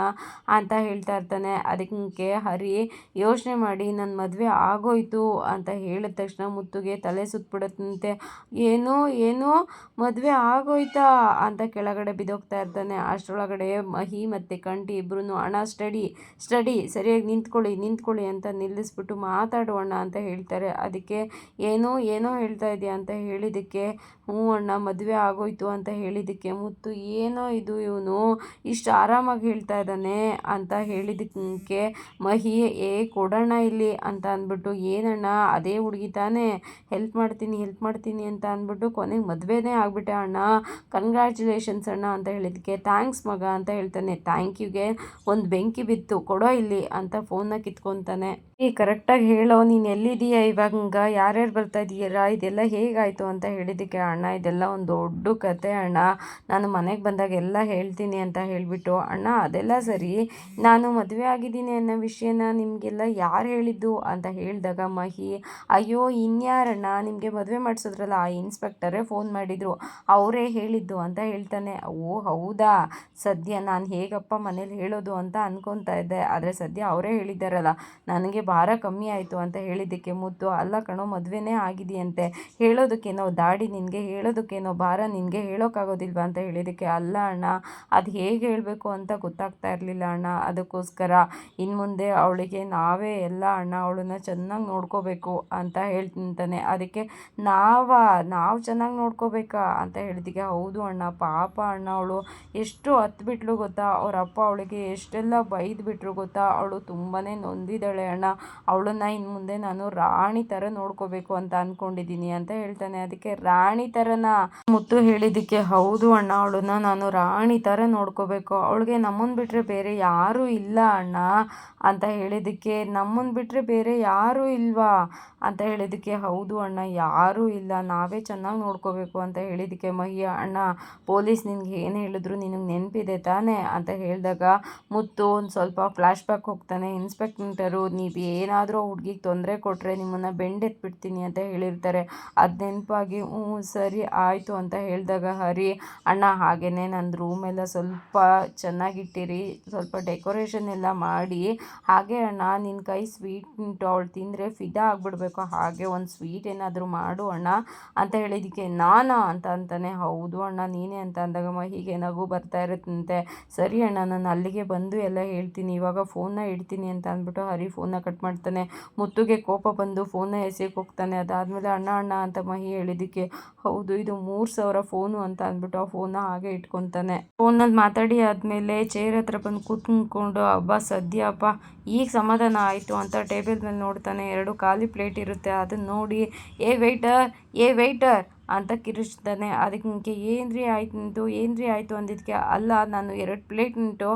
ಅಂತ ಹೇಳ್ತಾ ಇರ್ತಾನೆ. ಅದಕ್ಕೆ ಹರಿ ಯೋಚನೆ ಮಾಡಿ ನನ್ನ ಮದುವೆ ಆಗೋಯ್ತು ಅಂತ ಹೇಳಿದ ತಕ್ಷಣ ಮುತ್ತುಗೆ ತಲೆ ಸುತ್ತಬಿಡುತ್ತಂತೆ ಏನು ಏನು? ಮದುವೆ ಆಗೋಯ್ತಾ? ಅಂತ ಕೆಳಗಡೆ ಬಿದ್ದೋಗ್ತಾ ಇರ್ತಾನೆ. ಅಷ್ಟರೊಳಗಡೆ ಮಹಿ ಮತ್ತು ಕಂಠಿ ಇಬ್ಬರೂ ಅಣ್ಣ, ಸ್ಟಡಿ ಸ್ಟಡಿ, ಸರಿಯಾಗಿ ನಿಂತ್ಕೊಳ್ಳಿ ನಿಂತ್ಕೊಳ್ಳಿ ಅಂತ ನಿಲ್ಲಿಸ್ಬಿಟ್ಟು ಮಾತಾಡೋಣ ಅಂತ ಹೇಳ್ತಾರೆ. ಅದಕ್ಕೆ, ಏನೋ ಏನೋ ಹೇಳ್ತಾ ಇದೆಯಾ ಅಂತ ಹೇಳಿದ್ದಕ್ಕೆ, ಹ್ಞೂ ಅಣ್ಣ, ಮದುವೆ ಆಗೋಯಿತು ಅಂತ ಹೇಳಿದ್ದಕ್ಕೆ, ಮುತ್ತು ಏನೋ ಇದು ಇವನು, ಇಷ್ಟು ಆರಾಮಾಗಿ ಹೇಳ್ತಾ ಇದ್ದಾನೆ ಅಂತ ಹೇಳಿದ್ದಕ್ಕೆ ಮಹಿ, ಏ ಕೊಡೋಣ ಇಲ್ಲಿ ಅಂತ ಅಂದ್ಬಿಟ್ಟು, ಏನಣ್ಣ, ಅದೇ ಹುಡುಗಿ ತಾನೇ ಹೆಲ್ಪ್ ಮಾಡ್ತೀನಿ ಹೆಲ್ಪ್ ಮಾಡ್ತೀನಿ ಅಂತ ಅಂದ್ಬಿಟ್ಟು ಕೊನೆಗೆ ಮದುವೆನೇ ಆಗಿಬಿಟ್ಟೆ ಅಣ್ಣ. ಕಂಗ್ರ್ಯಾಚುಲೇಷನ್ಸ್ ಅಣ್ಣ ಅಂತ ಹೇಳಿದ್ದಕ್ಕೆ ಥ್ಯಾಂಕ್ಸ್ ಮಗ ಅಂತ ಹೇಳ್ತಾನೆ. ಥ್ಯಾಂಕ್ ಯುಗೆ ಒಂದು ಬೆಂಕಿ ಬಿತ್ತು, ಕೊಡೋ ಇಲ್ಲಿ ಅಂತ ಫೋನ್ನ ಕಿತ್ಕೊತಾನೆ. ಈ ಕರೆಕ್ಟಾಗಿ ಹೇಳೋ, ನೀನು ಎಲ್ಲಿದೀಯಾ ಇವಾಗ? ಯಾರ್ಯಾರು ಬರ್ತಾ ಇದೀಯರಾ ಇದೆಲ್ಲ ಹೇಗಾಯಿತು ಅಂತ ಹೇಳಿದ್ದಕ್ಕೆ ಅಣ್ಣ, ಇದೆಲ್ಲ ಒಂದು ದೊಡ್ಡ ಕತೆ ಅಣ್ಣ. ನಾನು ಮನೆಗೆ ಬಂದಾಗ ಎಲ್ಲ ಹೇಳ್ತೀನಿ ಅಂತ ಹೇಳಿಬಿಟ್ಟು, ಅಣ್ಣ, ಅದೆಲ್ಲ ಸರಿ, ನಾನು ಮದುವೆ ಆಗಿದ್ದೀನಿ ಅನ್ನೋ ವಿಷಯನ ನಿಮಗೆಲ್ಲ ಯಾರು ಹೇಳಿದ್ದು? ಅಂತ ಹೇಳಿದಾಗ ಮಹಿ, ಅಯ್ಯೋ, ಇನ್ಯಾರಣ್ಣ, ನಿಮಗೆ ಮದುವೆ ಮಾಡಿಸಿದ್ರಲ್ಲ, ಆ ಇನ್ಸ್ಪೆಕ್ಟರೇ ಫೋನ್ ಮಾಡಿದರು, ಅವರೇ ಹೇಳಿದ್ದು ಅಂತ ಹೇಳ್ತಾನೆ. ಓ, ಹೌದಾ? ಸದ್ಯ ನಾನು ಹೇಗಪ್ಪ ಮನೇಲಿ ಹೇಳೋದು ಅಂತ ಅನ್ಕೊತಾ ಇದ್ದೆ, ಆದರೆ ಸದ್ಯ ಅವರೇ ಹೇಳಿದ್ದಾರಲ್ಲ, ನನಗೆ ಭಾರ ಕಮ್ಮಿ ಆಯಿತು ಅಂತ ಹೇಳಿದ್ದಕ್ಕೆ ಮುದ್ದು, ಅಲ್ಲ ಕಣೋ, ಮದುವೆನೇ ಆಗಿದೆಯಂತೆ. ಹೇಳೋದಕ್ಕೇನೋ ದಾಡಿ ನಿನಗೆ, ಹೇಳೋದಕ್ಕೇನೋ ಭಾರ ನಿನಗೆ ಹೇಳೋಕ್ಕಾಗೋದಿಲ್ವಾ ಅಂತ ಹೇಳಿದ್ದಕ್ಕೆ ಅಲ್ಲ ಅಣ್ಣ, ಅದು ಹೇಗೆ ಹೇಳಬೇಕು ಅಂತ ಗೊತ್ತಾಗ್ತಾ ಇರಲಿಲ್ಲ ಅಣ್ಣ. ಅದಕ್ಕೋಸ್ಕರ ಇನ್ನು ಮುಂದೆ ಅವಳಿಗೆ ನಾವೇ ಎಲ್ಲ ಅಣ್ಣ, ಅವಳನ್ನ ಚೆನ್ನಾಗಿ ನೋಡ್ಕೋಬೇಕು ಅಂತ ಹೇಳ್ತಿಂತಾನೆ ಅದಕ್ಕೆ ನಾವ, ನಾವು ಚೆನ್ನಾಗಿ ನೋಡ್ಕೋಬೇಕಾ? ಅಂತ ಹೇಳಿದಿಗೆ, ಹೌದು ಅಣ್ಣ, ಪಾಪ ಅಣ್ಣ ಅವಳು ಎಷ್ಟು ಹತ್ಬಿಟ್ಲು ಗೊತ್ತಾ? ಅವ್ರ ಅಪ್ಪ ಅವಳಿಗೆ ಎಷ್ಟೆಲ್ಲ ಬೈದು ಬಿಟ್ಟರು ಗೊತ್ತಾ? ಅವಳು ತುಂಬಾ ನೊಂದಿದ್ದಾಳೆ ಅಣ್ಣ. ಅವಳನ್ನ ಇನ್ನು ಮುಂದೆ ನಾನು ರಾಣಿ ಥರ ನೋಡ್ಕೋಬೇಕು ಅಂತ ಅಂದ್ಕೊಂಡಿದ್ದೀನಿ ಅಂತ ಹೇಳ್ತಾನೆ. ಅದಕ್ಕೆ ರಾಣಿ ತರನ ಮುತ್ತು ಹೇಳಿದ್ದಕ್ಕೆ, ಹೌದು ಅಣ್ಣ, ಅವಳನ್ನ ನಾನು ರಾಣಿ ಥರ ನೋಡ್ಕೋಬೇಕು. ಅವಳಿಗೆ ನಮ್ಮನ್ನು ಬಿಟ್ಟರೆ ಬೇರೆ ಯಾರೂ ಇಲ್ಲ ಅಣ್ಣ ಅಂತ ಹೇಳಿದ್ದಕ್ಕೆ ನಮ್ಮನ್ನು ಬಿಟ್ಟರೆ ಬೇರೆ ಯಾರೂ ಇಲ್ವಾ ಅಂತ ಹೇಳಿದ್ದಕ್ಕೆ, ಹೌದು ಅಣ್ಣ, ಯಾರು ಇಲ್ಲ. ನಾವೇ ಚೆನ್ನಾಗಿ ನೋಡ್ಕೋಬೇಕು ಅಂತ ಹೇಳಿದಕ್ಕೆ ಮಹಿ ಅಣ್ಣ, ಪೊಲೀಸ್ ನಿನ್ಗೆ ಏನು ಹೇಳಿದ್ರು ನಿನಗೆ ನೆನಪಿದೆ ತಾನೇ? ಅಂತ ಹೇಳಿದಾಗ ಮುತ್ತು ಒಂದು ಸ್ವಲ್ಪ ಫ್ಲ್ಯಾಶ್ ಬ್ಯಾಕ್ ಹೋಗ್ತಾನೆ. ಇನ್ಸ್ಪೆಕ್ಟರು, ನೀವು ಏನಾದರೂ ಹುಡುಗಿಗೆ ತೊಂದರೆ ಕೊಟ್ಟರೆ ನಿಮ್ಮನ್ನು ಬೆಂಡೆತ್ಬಿಡ್ತೀನಿ ಅಂತ ಹೇಳಿರ್ತಾರೆ. ಅದು ನೆನಪಾಗಿ, ಹ್ಞೂ, ಸರಿ, ಆಯಿತು ಅಂತ ಹೇಳಿದಾಗ, ಹರಿ, ಅಣ್ಣ ಹಾಗೇ ನನ್ನ ರೂಮೆಲ್ಲ ಸ್ವಲ್ಪ ಚೆನ್ನಾಗಿಟ್ಟಿರಿ, ಸ್ವಲ್ಪ ಡೆಕೋರೇಷನ್ ಎಲ್ಲ ಮಾಡಿ. ಹಾಗೆ ಅಣ್ಣ ನಿನ್ನ ಕೈ ಸ್ವೀಟ್ ಅವಳು ತಿಂದರೆ ಫಿದಾ ಆಗಿಬಿಡ್ಬೇಕು. ಹಾಗೆ ಒಂದು ಸ್ವೀಟ್ ಏನಾದರೂ ಮಾಡು ಅಣ್ಣ ಅಂತ ಹೇಳಿದ್ದಕ್ಕೆ ನಾನಾ? ಅಂತ ಅಂತಾನೆ. ಹೌದು ಅಣ್ಣ, ನೀನೇ? ಅಂತ ಅಂದಾಗ ಹೀಗೆ ನಗು ಬರ್ತಾ ಇರುತ್ತಂತೆ. ಸರಿ ಅಣ್ಣ, ನಾನು ಅಲ್ಲಿಗೆ ಬಂದು ಎಲ್ಲ ಹೇಳ್ತೀನಿ. ಇವಾಗ ಫೋನ್ನ ಇಡ್ತೀನಿ ಅಂತ ಅಂದ್ಬಿಟ್ಟು ಹರಿ ಫೋನ್ನ ಕಟ್ ಮಾಡ್ತಾನೆ. ಮುತ್ತುಗೆ ಕೋಪ ಬಂದು ಫೋನ್ನ ಎಸೆಯಕ್ಕೆ ಹೋಗ್ತಾನೆ. ಅದಾದಮೇಲೆ ಅಣ್ಣ ಅಣ್ಣ ಅಂತ ಮಹಿ ಹೇಳಿದ್ದಕ್ಕೆ, ಹೌದು, ಇದು ಮೂರು ಸಾವಿರ ಫೋನು ಅಂತ ಅಂದ್ಬಿಟ್ಟು ಆ ಫೋನ್ನ ಹಾಗೆ ಇಟ್ಕೊತಾನೆ. ಫೋನಲ್ಲಿ ಮಾತಾಡಿ ಆದಮೇಲೆ ಚೇರ್ ಹತ್ರ ಬಂದು ಕೂತ್ಕೊಂಡು ಹಬ್ಬ ಸದ್ಯ ಅಪ್ಪ ಈಗ ಸಮಾಧಾನ ಆಯಿತು ಅಂತ ಟೇಬಲ್ ಮೇಲೆ ನೋಡ್ತಾನೆ, ಎರಡು ಖಾಲಿ ಪ್ಲೇಟ್ ಇರುತ್ತೆ, ಅದನ್ನು ನೋಡಿ, ಏ ವೆಯ್ಟರ್ ಏ ವೆಯ್ಟರ್ ಅಂತ ಕಿರಿಚ್ತಾನೆ ಅದಕ್ಕೆ ಏನ್ರಿ ಆಯ್ತು ನಿಂತು ಏನು ರೀ ಆಯಿತು? ಅಂದಿದ್ದಕ್ಕೆ, ಅಲ್ಲ, ನಾನು ಎರಡು ಪ್ಲೇಟ್ ನಿಂಟು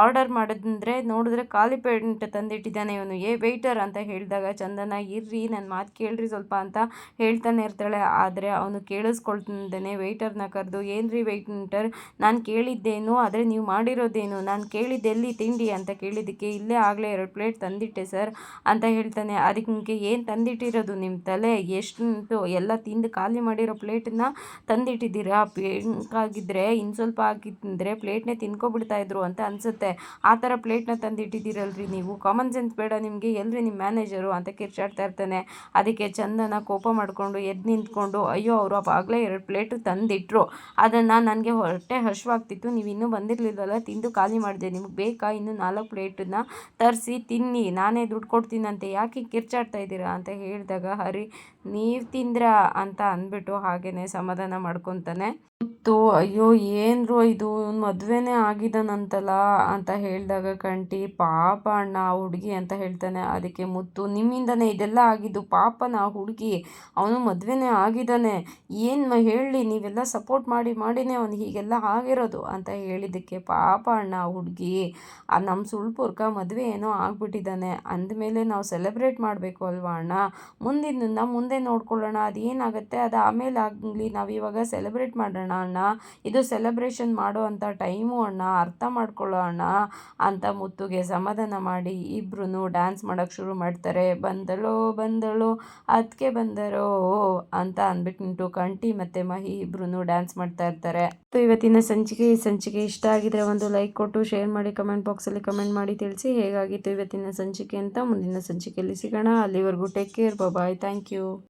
ಆರ್ಡರ್ ಮಾಡಿದ್ರೆ ನೋಡಿದ್ರೆ ಖಾಲಿ ಪ್ಲೇಟ್ ತಂದಿಟ್ಟಿದ್ದಾನೆ ಇವನು. ಏ, ವೆಯ್ಟರ್, ಅಂತ ಹೇಳಿದಾಗ, ಚಂದನ, ಇರ್ರಿ ನನ್ನ ಮಾತು ಕೇಳ್ರಿ ಸ್ವಲ್ಪ ಅಂತ ಹೇಳ್ತಾನೆ ಇರ್ತಾಳೆ. ಆದರೆ ಅವನು ಕೇಳಿಸ್ಕೊಳ್ತಾನೆ ವೆಯ್ಟರ್ನ ಕರೆದು ಏನು ರೀ ವೆಯ್ಟರ್ ನಾನು ಕೇಳಿದ್ದೇನು? ಆದರೆ ನೀವು ಮಾಡಿರೋದೇನು? ನಾನು ಕೇಳಿದ್ದೆಲ್ಲಿ ತಿಂಡಿ? ಅಂತ ಕೇಳಿದ್ದಕ್ಕೆ, ಇಲ್ಲೇ ಆಗಲೇ ಎರಡು ಪ್ಲೇಟ್ ತಂದಿಟ್ಟೆ ಸರ್, ಅಂತ ಹೇಳ್ತಾನೆ. ಅದಕ್ಕೆ ಏನು ತಂದಿಟ್ಟಿರೋದು ನಿಮ್ಮ ತಲೆ? ಎಷ್ಟು ಎಲ್ಲ ತಿಂದು ಖಾಲಿ ಮಾಡಿರೋ ಪ್ಲೇಟನ್ನ ತಂದಿಟ್ಟಿದ್ದೀರಾ? ಆಗಿದ್ದರೆ ಇನ್ನು ಸ್ವಲ್ಪ ಆಗಿದ್ದರೆ ಪ್ಲೇಟ್ನೇ ತಿನ್ಕೊಬಿಡ್ತಾಯಿದ್ರು ಅಂತ ಅನಿಸುತ್ತೆ. ಆ ಥರ ಪ್ಲೇಟ್ನ ತಂದಿಟ್ಟಿದ್ದೀರಲ್ರಿ ನೀವು? ಕಾಮನ್ ಸೆನ್ಸ್ ಬೇಡ ನಿಮಗೆ. ಎಲ್ಲರಿ ನಿಮ್ಮ ಮ್ಯಾನೇಜರು ಅಂತ ಕಿರ್ಚಾಡ್ತಾ ಇರ್ತಾನೆ. ಅದಕ್ಕೆ ಚಂದನ ಕೋಪ ಮಾಡಿಕೊಂಡು ಎದ್ದು ನಿಂತ್ಕೊಂಡು, ಅಯ್ಯೋ, ಅವರು ಆಗಲೇ ಎರಡು ಪ್ಲೇಟು ತಂದಿಟ್ಟರು ಅದನ್ನು ನನಗೆ ಹೊಟ್ಟೆ ಹಶ್ವಾಗ್ತಿತ್ತು. ನೀವು ಇನ್ನೂ ಬಂದಿರಲಿಲ್ಲವಲ್ಲ ತಿಂದು ಖಾಲಿ ಮಾಡಿದೆ. ನಿಮಗೆ ಬೇಕಾ ಇನ್ನೂ ನಾಲ್ಕು ಪ್ಲೇಟನ್ನ ತರಿಸಿ ತಿನ್ನಿ. ನಾನೇ ದುಡ್ಡು ಕೊಡ್ತೀನಂತೆ. ಯಾಕೆ ಕಿರ್ಚಾಡ್ತಾ ಇದ್ದೀರಾ? ಅಂತ ಹೇಳಿದಾಗ, ಹರಿ, ನೀವು ತಿಂದ್ರಾ? ಅಂತ ಅಂದ್ಬಿಟ್ಟು ಹಾಗೇ ಸಮಾಧಾನ ಮಾಡ್ಕೊತಾನೆ ಮುತ್ತು ಅಯ್ಯೋ ಏನ್ರೋ ಇದು? ಮದುವೆನೇ ಆಗಿದ್ದಾನಂತಲ್ಲ ಅಂತ ಹೇಳಿದಾಗ ಕಂಟಿ ಪಾಪ ಅಣ್ಣ, ಆ ಹುಡುಗಿ ಅಂತ ಹೇಳ್ತಾನೆ. ಅದಕ್ಕೆ ಮುತ್ತು, ನಿಮ್ಮಿಂದನೇ ಇದೆಲ್ಲ ಆಗಿದ್ದು ಪಾಪನ ಹುಡುಗಿ. ಅವನು ಮದುವೆನೇ ಆಗಿದ್ದಾನೆ. ಏನು ಹೇಳಿ ನೀವೆಲ್ಲ ಸಪೋರ್ಟ್ ಮಾಡಿ, ಮಾಡಿನೇ ಅವನು ಹೀಗೆಲ್ಲ ಆಗಿರೋದು ಅಂತ ಹೇಳಿದ್ದಕ್ಕೆ, ಪಾಪ ಅಣ್ಣ, ಆ ಹುಡುಗಿ ನಮ್ಮ ಸುಳ್ಪುರ್ಕ ಮದುವೆ ಏನೋ ಆಗ್ಬಿಟ್ಟಿದ್ದಾನೆ. ಅಂದಮೇಲೆ ನಾವು ಸೆಲೆಬ್ರೇಟ್ ಮಾಡಬೇಕು ಅಲ್ವಾ ಅಣ್ಣ? ಮುಂದಿನ ಮುಂದೆ ನೋಡ್ಕೊಳ್ಳೋಣ. ಅದೇನಾಗುತ್ತೆ? ಅದು ಆಮೇಲೆ ಆಗಲಿ, ನಾವು ಇವಾಗ ಸೆಲೆಬ್ರೇಟ್ ಮಾಡೋಣ. ಅಣ್ಣ ಇದು ಸೆಲೆಬ್ರೇಷನ್ ಮಾಡೋ ಅಂಥ ಟೈಮು ಅಣ್ಣ, ಅರ್ಥ ಮಾಡ್ಕೊಳ್ಳೋ ಅಣ್ಣ ಅಂತ ಮುತ್ತುಗೆ ಸಮಾಧಾನ ಮಾಡಿ ಇಬ್ರು ಡ್ಯಾನ್ಸ್ ಮಾಡೋಕ್ಕೆ ಶುರು ಮಾಡ್ತಾರೆ. ಬಂದಳೋ ಬಂದಳೋ ಅದಕ್ಕೆ ಬಂದರೋ ಅಂತ ಅಂದ್ಬಿಟ್ಟು ಕಂಟಿ ಮತ್ತು ಮಹಿ ಇಬ್ರು ಡ್ಯಾನ್ಸ್ ಮಾಡ್ತಾ ಇರ್ತಾರೆ. ಇವತ್ತಿನ ಸಂಚಿಕೆ, ಈ ಸಂಚಿಕೆ ಇಷ್ಟ ಆಗಿದ್ರೆ ಒಂದು ಲೈಕ್ ಕೊಟ್ಟು ಶೇರ್ ಮಾಡಿ ಕಮೆಂಟ್ ಬಾಕ್ಸಲ್ಲಿ ಕಮೆಂಟ್ ಮಾಡಿ ತಿಳಿಸಿ. ಹೇಗಾಗಿತ್ತು ಇವತ್ತಿನ ಸಂಚಿಕೆ ಅಂತ ಮುಂದಿನ ಸಂಚಿಕೆಯಲ್ಲಿ ಸಿಗೋಣ. ಅಲ್ಲಿವರೆಗೂ take care bye thank you